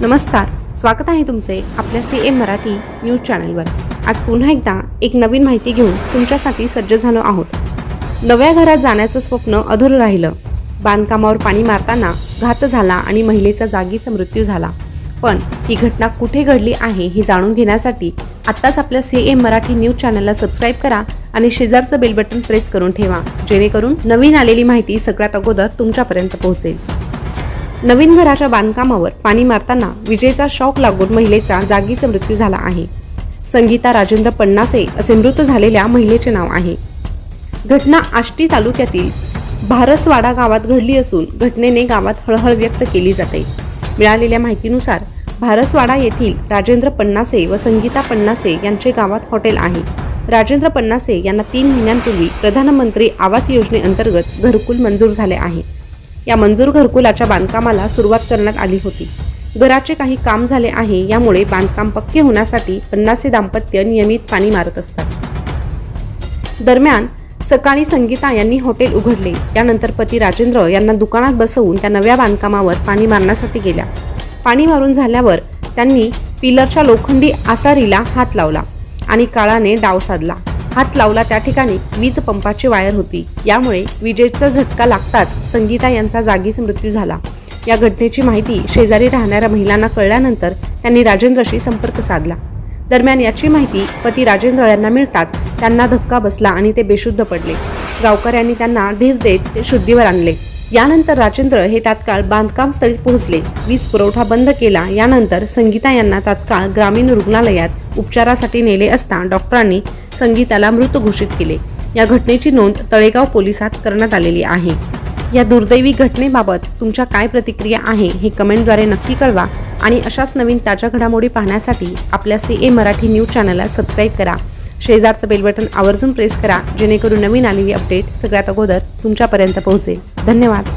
नमस्कार स्वागत आहे तुमचे आपल्या सी एम मराठी न्यूज चॅनलवर. आज पुन्हा एकदा एक नवीन माहिती घेऊन तुमच्यासाठी सज्ज झालो आहोत. नव्या घरात जाण्याचं स्वप्न अधुरं राहिलं. बांधकामावर पाणी मारताना घात झाला आणि महिलेचा जागीच मृत्यू झाला. पण ही घटना कुठे घडली आहे हे जाणून घेण्यासाठी आत्ताच आपल्या सी एम मराठी न्यूज चॅनलला सबस्क्राईब करा आणि शेजारचं बेल बटन प्रेस करून ठेवा जेणेकरून नवीन आलेली माहिती सगळ्यात अगोदर तुमच्यापर्यंत पोहोचेल. नवीन घराच्या बांधकामावर पाणी मारताना विजेचा शॉक लागून महिलेचा जागीच मृत्यू झाला आहे. संगीता राजेंद्र पन्नासे असे मृत झालेल्या महिलेचे नाव आहे. घटना आष्टी तालुक्यातील भारसवाडा गावात घडली असून घटनेने गावात हळहळ व्यक्त केली जाते. मिळालेल्या माहितीनुसार भारसवाडा येथील राजेंद्र पन्नासे व संगीता पन्नासे यांचे गावात हॉटेल आहे. राजेंद्र पन्नासे यांना तीन महिन्यांपूर्वी प्रधानमंत्री आवास योजनेअंतर्गत घरकुल मंजूर झाले आहे. या मंजूर घरकुलाच्या बांधकामाला सुरुवात करण्यात आली होती. घराचे काही काम झाले आहे यामुळे बांधकाम पक्के होण्यासाठी पन्नासे दाम्पत्य नियमित पाणी मारत असतात. दरम्यान सकाळी संगीता यांनी हॉटेल उघडले. त्यानंतर पती राजेंद्र यांना दुकानात बसवून त्या नव्या बांधकामावर पाणी मारण्यासाठी गेल्या. पाणी मारून झाल्यावर त्यांनी पिलरच्या लोखंडी आसारीला हात लावला आणि काळाने डाव साधला. हात लावला त्या ठिकाणी वीज पंपाची वायर होती. यामुळे विजेचा झटका लागताच संगीता यांचा जागीच मृत्यू झाला. या घटनेची माहिती शेजारी राहणाऱ्या महिलांना कळल्यानंतर त्यांनी राजेंद्रशी संपर्क साधला. दरम्यान याची माहिती पती राजेंद्र यांना मिळताच त्यांना धक्का बसला आणि ते बेशुद्ध पडले. गावकऱ्यांनी त्यांना धीर देत ते शुद्धीवर आणले. यानंतर राजेंद्र हे तात्काळ बांधकाम स्थळी पोहोचले. वीज पुरवठा बंद केला. यानंतर संगीता यांना तात्काळ ग्रामीण रुग्णालयात उपचारासाठी नेले असता डॉक्टरांनी संगीताला मृत घोषित केले. या घटनेची नोंद तळेगाव पोलिसात करण्यात आलेली आहे. या दुर्दैवी घटनेबाबत तुमच्या काय प्रतिक्रिया आहे हे कमेंटद्वारे नक्की कळवा आणि अशाच नवीन ताज्या घडामोडी पाहण्यासाठी आपल्या सी ए मराठी न्यूज चॅनलला सबस्क्राईब करा. शेजारचं बेलबटन आवर्जून प्रेस करा जेणेकरून नवीन आलेली अपडेट सगळ्यात अगोदर तुमच्यापर्यंत पोहोचेल. धन्यवाद.